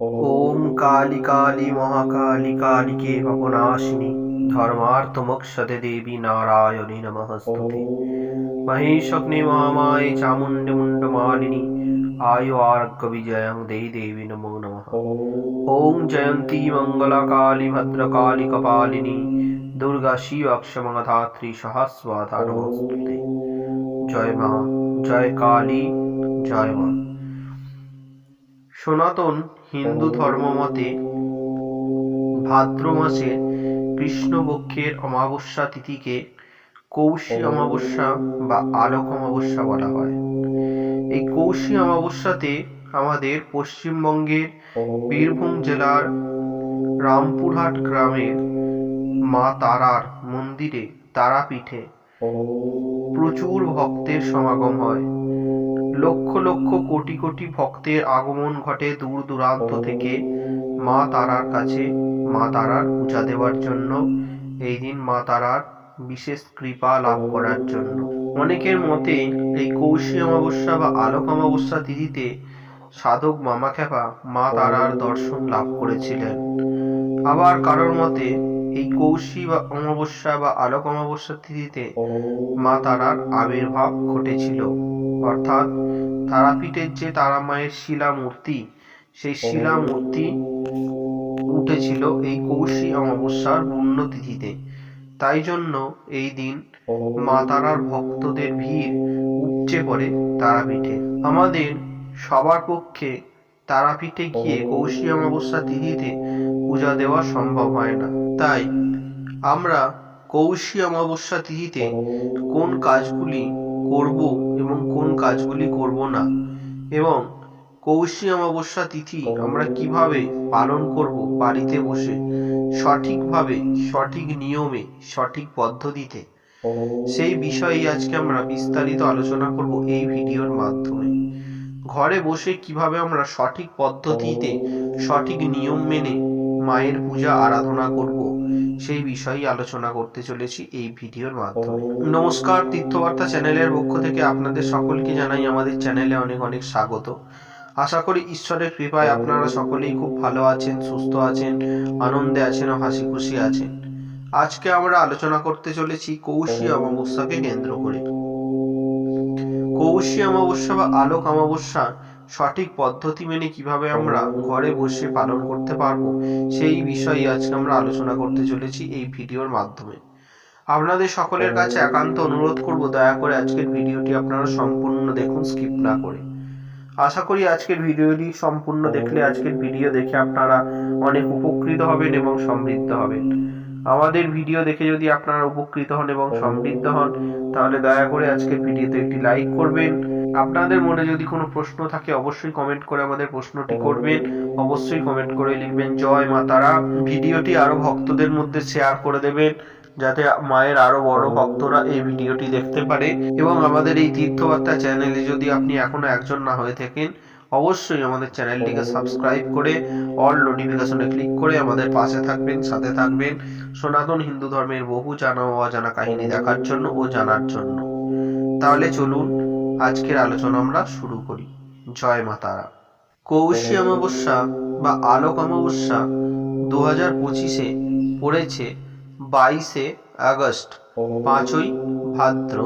ওম কালী কালী মহাকালী কালিকে পাপনাশিনী ধর্মার্থমোক্ষদে দেবী নারায়ণী নমস্তুতে মহেশগ্নি মহামায়ে চামুণ্ডি মুণ্ডমালিনী আয়ু আরোগ্য বিজয়ং দেহি দেবী নমো নমঃ ওম জয়ন্তী মঙ্গলা কালী ভদ্রকালী কপালিনী দুর্গা শিব অক্ষমধাত্রী সহস্রধা নমস্তুতে জয় মা জয় কালী জয় মা সনাতন হিন্দু ধর্মমতে ভাদ্র মাসের কৃষ্ণপক্ষের অমাবস্যা তিথিকে কৌশী অমাবস্যা বা আলোক অমাবস্যা বলা হয়। এই কৌশী অমাবস্যাতে আমাদের পশ্চিমবঙ্গের বীরভূম জেলার রামপুরহাট গ্রামের মা তারার মন্দিরে তারাপীঠে প্রচুর ভক্তের সমাগম হয়। লক্ষ লক্ষ কোটি কোটি ভক্তের আগমন ঘটে দূর দূরান্ত থেকে মা তারার কাছে, মা তারার পূজা দেওয়ার জন্য। এই দিন মা তারার বিশেষ কৃপা লাভ করার জন্য। অনেকের মতে এই কৌশী অমাবস্যা বা আলোক অমাবস্যা তিথিতে সাধক মামা খ্যাপা মা তারার দর্শন লাভ করেছিলেন। আবার কারোর মতে এই কৌশী বা অমাবস্যা বা আলোক অমাবস্যা তিথিতে মা তারার আবির্ভাব ঘটেছিল। অর্থাৎ তারাপীঠের যে তারা মায়ের শিলা মূর্তি সেই শিলা মূর্তি উঠেছিল এই কৌশী অমাবস্যার পুণ্যতিথিতে। তাই জন্য এই দিন মা তারার ভক্তদের ভিড় উপচে পড়ে তারাপীঠে। আমাদের সবার পক্ষে তারাপীঠে গিয়ে কৌশী অমাবস্যা তিথিতে পূজা দেওয়া সম্ভব হয় না। তাই আমরা কৌশী অমাবস্যা তিথিতে কোন কাজগুলি করব এবং কোন কাজগুলি করব না। এবং কৌশী অমাবস্যা তিথি আমরা কীভাবে পালন করব বাড়িতে বসে, সঠিকভাবে, সঠিক নিয়মে, সঠিক পদ্ধতিতে, সেই বিষয়ে আজকে আমরা বিস্তারিত আলোচনা করব এই ভিডিওর মাধ্যমে। ঘরে বসে কীভাবে আমরা সঠিক পদ্ধতিতে সঠিক নিয়ম মেনে মায়ের পূজা আরাধনা করব সেই বিষয়ে আলোচনা করতে চলেছি এই ভিডিওর মাধ্যমে। নমস্কার তীর্থবার্তা চ্যানেলের পক্ষ থেকে আপনাদের সকলকে জানাই আমাদের চ্যানেলে অনেক অনেক স্বাগত। আশা করি ঈশ্বরের কৃপায় আপনারা সকলেই খুব ভালো আছেন সুস্থ আছেন আনন্দে আছেন ও হাসি খুশি আছেন। আজকে আমরা আলোচনা করতে চলেছি কৌশী অমাবস্যাকে কেন্দ্র করে। কৌশী অমাবস্যা বা আলোক অমাবস্যা সঠিক পদ্ধতি মেনে কীভাবে আমরা ঘরে বসে পালন করতে পারব, সেই বিষয়ে আজকে আমরা আলোচনা করতে চলেছি এই ভিডিওর মাধ্যমে। আপনাদের সকলের কাছে একান্ত অনুরোধ করব, দয়া করে আজকের ভিডিওটি আপনারা সম্পূর্ণ দেখুন স্কিপ না করে। আশা করি আজকের ভিডিওটি সম্পূর্ণ দেখলে আজকের ভিডিও দেখে আপনারা অনেক উপকৃত হবেন এবং সমৃদ্ধ হবেন। আমাদের ভিডিও দেখে যদি আপনারা উপকৃত হন এবং সমৃদ্ধ হন, তাহলে দয়া করে আজকের ভিডিওতে একটি লাইক করবেন। আপনাদের মনে যদি কোনো প্রশ্ন থাকে, অবশ্যই কমেন্ট করে আমাদের প্রশ্নটি করবেন। অবশ্যই কমেন্ট করে লিখবেন, জয় মা তারা। ভিডিওটি আরও ভক্তদের মধ্যে শেয়ার করে দেবেন, যাতে মায়ের আরও বড় ভক্তরা এই ভিডিওটি দেখতে পারে। এবং আমাদের এই তীর্থবার্তা চ্যানেলে যদি আপনি এখনও একজন না হয়ে থাকেন, অবশ্যই আমাদের চ্যানেলটিকে সাবস্ক্রাইব করে অল নোটিফিকেশনে ক্লিক করে আমাদের পাশে থাকবেন, সাথে থাকবেন। সনাতন হিন্দু ধর্মের বহু জানা ও অজানা কাহিনী দেখার জন্য ও জানার জন্য। তাহলে চলুন আজকের আলোচনা আমরা শুরু করি। জয় মা তারা। কৌশী অমাবস্যা বা আলোক অমাবস্যা দু হাজার পঁচিশে পড়েছে বাইশে আগস্ট, পাঁচই ভাদ্র।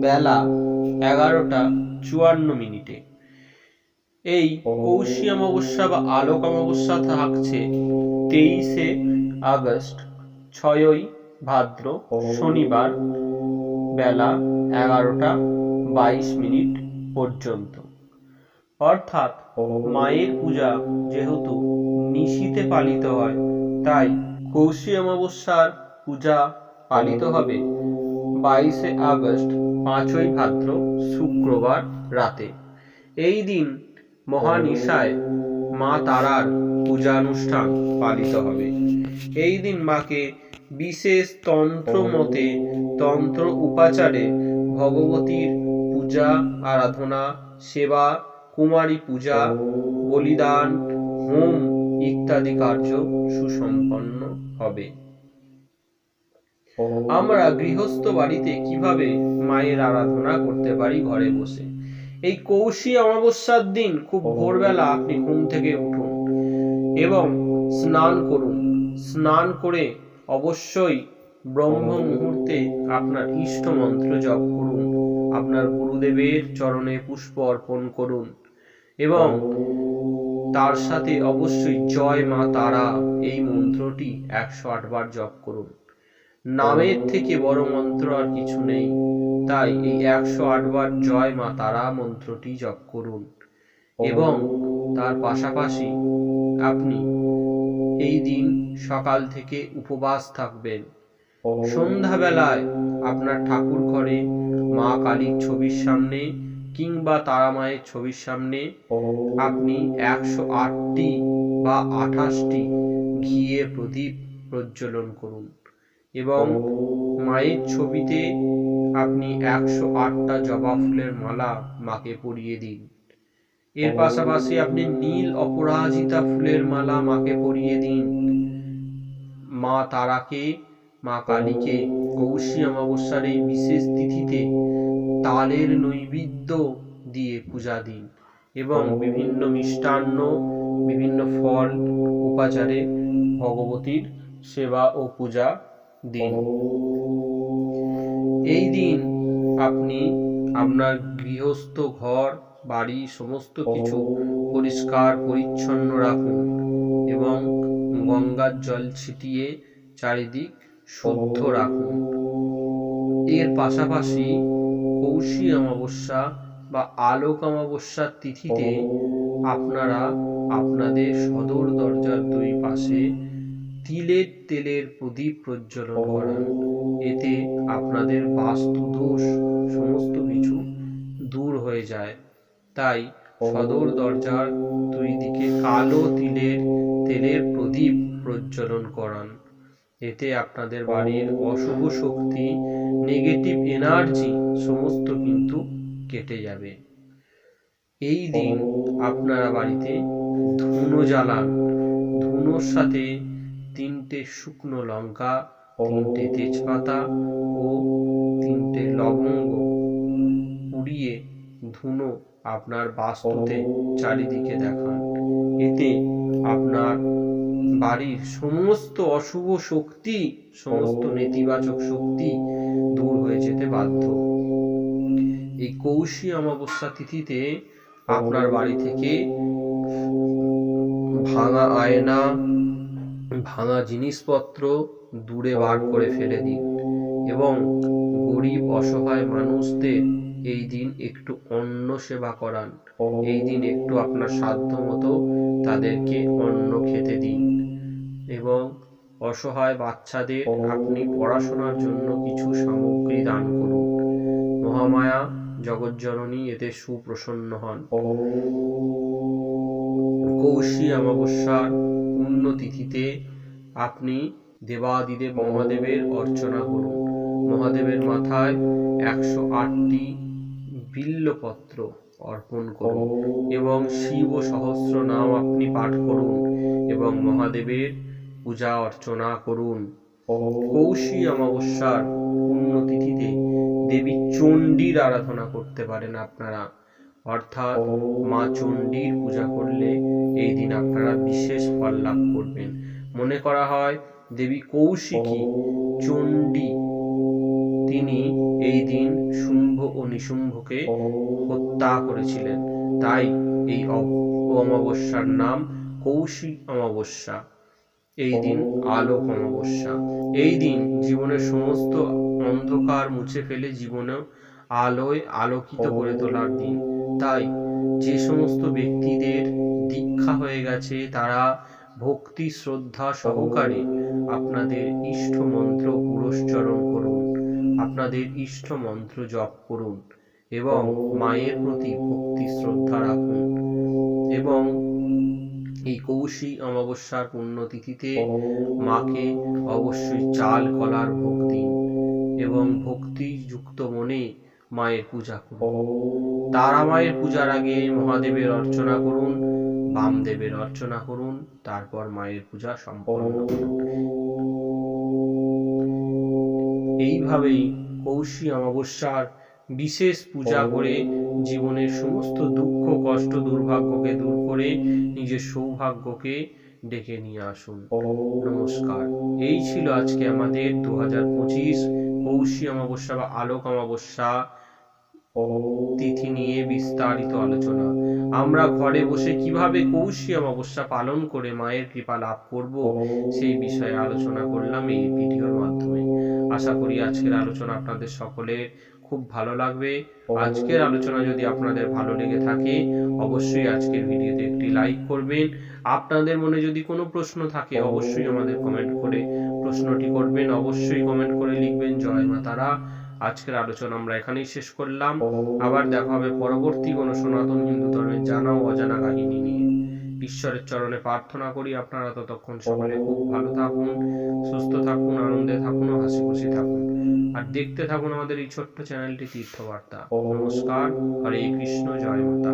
বেলা এগারোটা চুয়ান্ন মিনিটে। এই কৌশী অমাবস্যা বা আলোক অমাবস্যা থাকছে তেইশে আগস্ট, ছয়ই ভাদ্র, শনিবার, বেলা এগারোটা বাইশ মিনিট পর্যন্ত। অর্থাৎ মায়ের পূজা যেহেতু নিশিতে পালিত হয়, তাই কৌশী অমাবস্যার পূজা পালিত হবে বাইশে আগস্ট, পাঁচই ভাদ্র, শুক্রবার রাতে। এই দিন মহানিশায় মা তারার পূজানুষ্ঠান পালিত হবে। এই দিন মাকে বিশেষ তন্ত্র মতে তন্ত্র উপাচারে ভগবতীর পূজা, আরাধনা, সেবা, কুমারী পূজা, বলিদান, হোম ইত্যাদি কার্য সুসম্পন্ন হবে। আমরা গৃহস্থ বাড়িতে কীভাবে মায়ের আরাধনা করতে পারি ঘরে বসে? এই কৌশী অমাবস্যার দিন খুব ভোরবেলা আপনি ঘুম থেকে উঠুন এবং স্নান করুন। স্নান করে অবশ্যই ব্রহ্ম মুহূর্তে আপনার ইষ্ট মন্ত্র জপ করুন। আপনার গুরুদেবের চরণে পুষ্প অর্পণ করুন এবং তার সাথে অবশ্যই জয় মা তারা এই মন্ত্রটি একশো আটবার জপ করুন। নামের থেকে বড় মন্ত্র আর কিছু নেই, তাই এই একশো আটবার জয় মা তারা মন্ত্রটি জপ করুন এবং তার পাশাপাশি আপনি এই দিন সকাল থেকে উপবাস থাকবেন। সন্ধ্যাবেলায় আপনার ঠাকুর ঘরে মা কালীর ছবির সামনে কিংবা তারা মায়ের ছবির সামনে আপনি একশো আটটি বা আঠাশটি ঘিয়ে প্রদীপ প্রজ্বলন করুন। এবং মায়ের ছবিতে আপনি একশো আটটা জবা ফুলের মালা মাকে পরিয়ে দিন। এর পাশাপাশি আপনি নীল অপরাজিতা ফুলের মালা মাকে পরিয়ে দিন। মা তারাকে মা কালীকে কৌশী অমাবস্যার এই বিশেষ তিথিতে তালের নৈবেদ্য দিয়ে পূজা দিন এবং বিভিন্ন মিষ্টান্ন, বিভিন্ন ফল উপাচারে ভগবতীর সেবা ও পূজা দিন। এই দিন আপনি আপনার গৃহস্থ ঘর, বাড়ি সমস্ত কিছু পরিষ্কার, পরিচ্ছন্ন রাখুন এবং গঙ্গার জল ছিটিয়ে চারিদিক শুদ্ধ রাখুন এর পাশাপাশি কৌশী অমাবস্যা বা আলোক অমাবস্যার তিথিতে আপনারা আপনাদের সদর দরজার দুই পাশে তিলের তেলের প্রদীপ প্রজ্বলন করান। এতে আপনাদের বাস্তু দোষ সমস্ত কিছু দূর হয়ে যায়। তাই সদর দরজার দুই দিকে কালো তিলের তেলের প্রদীপ প্রজ্বলন করান। এতে আপনাদের বাড়ির অশুভ শক্তি নেগেটিভ এনার্জি সমস্ত কিন্তু কেটে যাবে। এই দিন আপনারা বাড়িতে ধুনো জ্বালান। ধুনোর সাথে তিনটে শুকনো লঙ্কা তিনটে তেজপাতা ও তিনটে লবঙ্গ পুড়িয়ে ধুনো আপনার বাস্তুতে চারিদিকে দেখান। এতে আপনার বাড়ির সমস্ত অশুভ শক্তি, সমস্ত নেতিবাচক শক্তি দূর হয়ে যেতে বাধ্য। এই কৌশী অমাবস্যা তিথিতে আপনার বাড়ি থেকে ভাঙা আয়না, ভাঙা জিনিসপত্র দূরে বার করে ফেলে দিন এবং গরিব, অসহায় মানুষদের এই দিন একটু অন্ন সেবা করান। এই দিন একটু আপনার সাধ্য মতো তাদেরকে অন্ন খেতে দিন। এবং অসহায় বাচ্চাদের আপনি পড়াশোনার জন্য কিছু সামগ্রী দান করুন। মহামায়া জগজ্জননী এতে সুপ্রসন্ন হন। কৌশী অমাবস্যার পুণ্যতিথিতে আপনি দেবাদিদেব মহাদেবের অর্চনা করুন। মহাদেবের মাথায় একশো আটটি বিল্লপত্র অর্পণ করুন এবং শিব সহস্র নাম আপনি পাঠ করুন এবং মহাদেবের পূজা অর্চনা করুন। কৌশী অমাবস্যার পুণ্যতিথিতে দেবী চণ্ডীর আরাধনা করতে পারেন আপনারা। অর্থাৎ মা চণ্ডীর পূজা করলে এই দিন আপনারা বিশেষ ফল লাভ করবেন। মনে করা হয় দেবী কৌশিকী চণ্ডী। তিনি এই দিন শুম্ভ ও নিশুম্ভকে হত্যা করেছিলেন। তাই এই অমাবস্যার নাম কৌশিক অমাবস্যা। এই দিন আলোক অমাবস্যা। এই দিন জীবনের সমস্ত অন্ধকার মুছে ফেলে জীবনে আলোয় আলোকিত করে তোলার দিন। তাই যে সমস্ত ব্যক্তিদের দীক্ষা হয়ে গেছে, তারা ভক্তি, শ্রদ্ধা সহকারে আপনাদের ইষ্ট মন্ত্র পুরস্চরণ করুন। আপনাদের ইষ্ট মন্ত্র জপ করুন এবং মায়ের প্রতি ভক্তি, শ্রদ্ধা রাখুন এবং এই কৌশী অমাবস্যার পুণ্যতিথিতে মাকে অবশ্যই চাল কলার ভোগ দিন এবং ভক্তিযুক্ত মনে মায়ের পূজা করুন। তারা মায়ের পূজার আগে মহাদেবের অর্চনা করুন বামদেবের অর্চনা করুন তারপর মায়ের পূজা সম্পন্ন করুন। এইভাবেই কৌশী অমাবস্যার বিশেষ পূজা করে জীবনের সমস্ত দুঃখ, কষ্ট, দুর্ভাগ্যকে দূর করে নিজের সৌভাগ্যকে ডেকে নিয়ে আসুন। নমস্কার। এই ছিল আজকে আমাদের দু হাজার পঁচিশ পৌষী অমাবস্যা বা আলোক অমাবস্যা তিথি নিয়ে বিস্তারিত আলোচনা। আমরা ঘরে বসে কীভাবে কৌশী অমাবস্যা পালন করে মায়ের কৃপা লাভ করব সেই বিষয়ে আলোচনা করলাম এই ভিডিওর মাধ্যমে। আশা করি আজকের আলোচনা আপনাদের সকলের খুব ভালো লাগবে। আজকের আলোচনা যদি আপনাদের ভালো লেগে থাকে অবশ্যই আজকের ভিডিওতে একটি লাইক করবেন। আপনাদের মনে যদি কোনো প্রশ্ন থাকে অবশ্যই আমাদের কমেন্ট করে প্রশ্নটি করবেন। অবশ্যই কমেন্ট করে লিখবেন জয় মা তারা। আজকের আলোচনা আমরা এখানেই শেষ করলাম। আবার দেখা হবে পরবর্তী কোনো সনাতন হিন্দু ধর্মের জানা ও অজানা কাহিনী নিয়ে। ঈশ্বরের চরণে প্রার্থনা করি আপনারা ততক্ষণ সকলে খুব ভালো থাকুন, সুস্থ থাকুন, আনন্দে থাকুন হাসি খুশি থাকুন। আর দেখতে থাকুন আমাদের এই ছোট্ট চ্যানেলটি তীর্থবার্তা। নমস্কার, হরে কৃষ্ণ, জয় মাতা